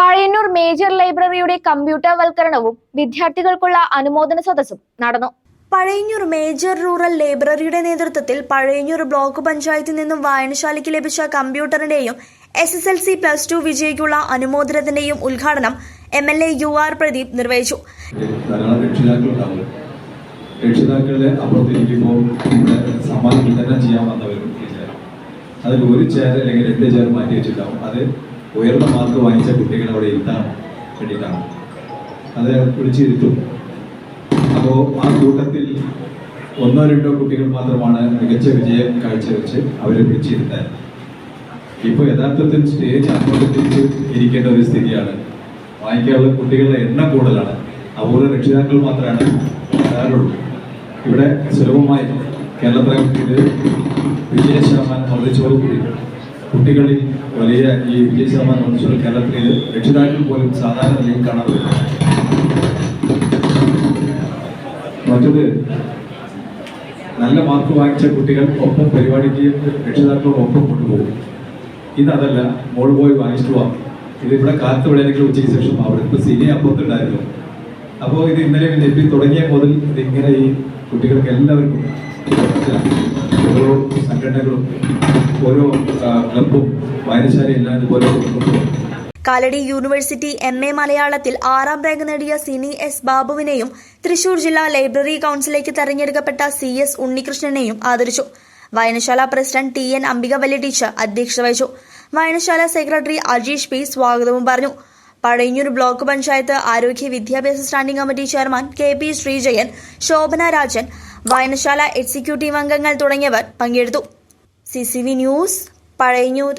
Pazhayannur major ലൈബ്രറിയുടെ computer വൽക്കരണവും വിദ്യാർത്ഥികൾക്കുള്ള അനുമോദന സദസ്സും നടന്നു. പഴയന്നൂർ മേജർ റൂറൽ ലൈബ്രറിയുടെ നേതൃത്വത്തിൽ പഴയന്നൂർ ബ്ലോക്ക് പഞ്ചായത്തിൽ നിന്നും വായനശാലയ്ക്ക് ലഭിച്ച കമ്പ്യൂട്ടറിന്റെയും S S L C plus two വിജയിക്കുള്ള അനുമോദനത്തിന്റെയും ഉദ്ഘാടനം M L A U R Pradeep നിർവഹിച്ചു. രക്ഷിതാക്കളുടെ അപ്പുറത്തിരിക്കുമ്പോൾ സമ്മാനം വിതരണം ചെയ്യാൻ വന്നവരും അതിൽ ഒരു ചെയർ അല്ലെങ്കിൽ രണ്ട് ചെയർ മാറ്റി വെച്ചിട്ടുണ്ടാവും. അത് ഉയർന്ന മാർക്ക് വാങ്ങിച്ച കുട്ടികൾ അവിടെ ഇരുത്താൻ വേണ്ടിയിട്ടാണ്. അത് വിളിച്ചിരുത്തും അപ്പോൾ ആ കൂട്ടത്തിൽ ഒന്നോ രണ്ടോ കുട്ടികൾ മാത്രമാണ് മികച്ച വിജയം കാഴ്ചവെച്ച് അവരെ വിളിച്ചിരുത്താൻ ഇപ്പോൾ യഥാർത്ഥത്തിൽ സ്റ്റേജ് അങ്ങോട്ട് ഇരിക്കേണ്ട ഒരു സ്ഥിതിയാണ്. വാങ്ങിക്കാനുള്ള കുട്ടികളുടെ എണ്ണം കൂടുതലാണ്. അപൂർവ രക്ഷിതാക്കൾ മാത്രമാണ് വരാറുള്ളൂ ഇവിടെ സുലഭമായി കേരളത്തിലെ ഇത് വിജയ ശതമാനം വർദ്ധിച്ചതോടുകൂടി കുട്ടികളിൽ വലിയ ഈ വിജയ ശതമാനം മനുഷ്യർ കേരളത്തിൽ രക്ഷിതാക്കൾ പോലും സാധാരണ നിലയിൽ കാണാൻ മറ്റത് നല്ല മാർക്ക് വാങ്ങിച്ച കുട്ടികൾ ഒപ്പം പരിപാടിക്ക് രക്ഷിതാക്കളോടൊപ്പം കൊണ്ടുപോകും. ഇതല്ല മോൾ പോയി വാങ്ങിച്ചിട്ട് പോവാം ഇത് ഇവിടെ കാലത്ത് വിളയെങ്കിലും ഉച്ചയ്ക്ക് ശേഷം അവിടെ ഇപ്പോൾ സിനി അപ്പുറത്തുണ്ടായിരുന്നു. അപ്പോൾ ഇത് ഇന്നലെ ലഭ്യം തുടങ്ങിയ മുതൽ ഇതിങ്ങനെ ഈ കുട്ടികൾക്ക് എല്ലാവർക്കും ഓരോ സംഘടനകളും ഓരോ ക്ലബും വായനശാല എല്ലാം ഇതുപോലെ കാലടി യൂണിവേഴ്സിറ്റി എം എ മലയാളത്തിൽ ആറാം റാങ്ക് നേടിയ സിനി എസ് ബാബുവിനെയും തൃശൂർ ജില്ലാ ലൈബ്രറി കൌൺസിലേക്ക് തെരഞ്ഞെടുക്കപ്പെട്ട സി എസ് ഉണ്ണികൃഷ്ണനെയും ആദരിച്ചു. വായനശാല president T N Ambikavalli teacher അധ്യക്ഷത വഹിച്ചു. വായനശാല സെക്രട്ടറി അജീഷ് പി സ്വാഗതവും പറഞ്ഞു. പഴയഞ്ഞൂർ ബ്ലോക്ക് പഞ്ചായത്ത് ആരോഗ്യ വിദ്യാഭ്യാസ standing committee chairman K P Sreejayan Shobhana Rajan വായനശാല എക്സിക്യൂട്ടീവ് അംഗങ്ങൾ തുടങ്ങിയവർ പങ്കെടുത്തു. C news Pazhayannur.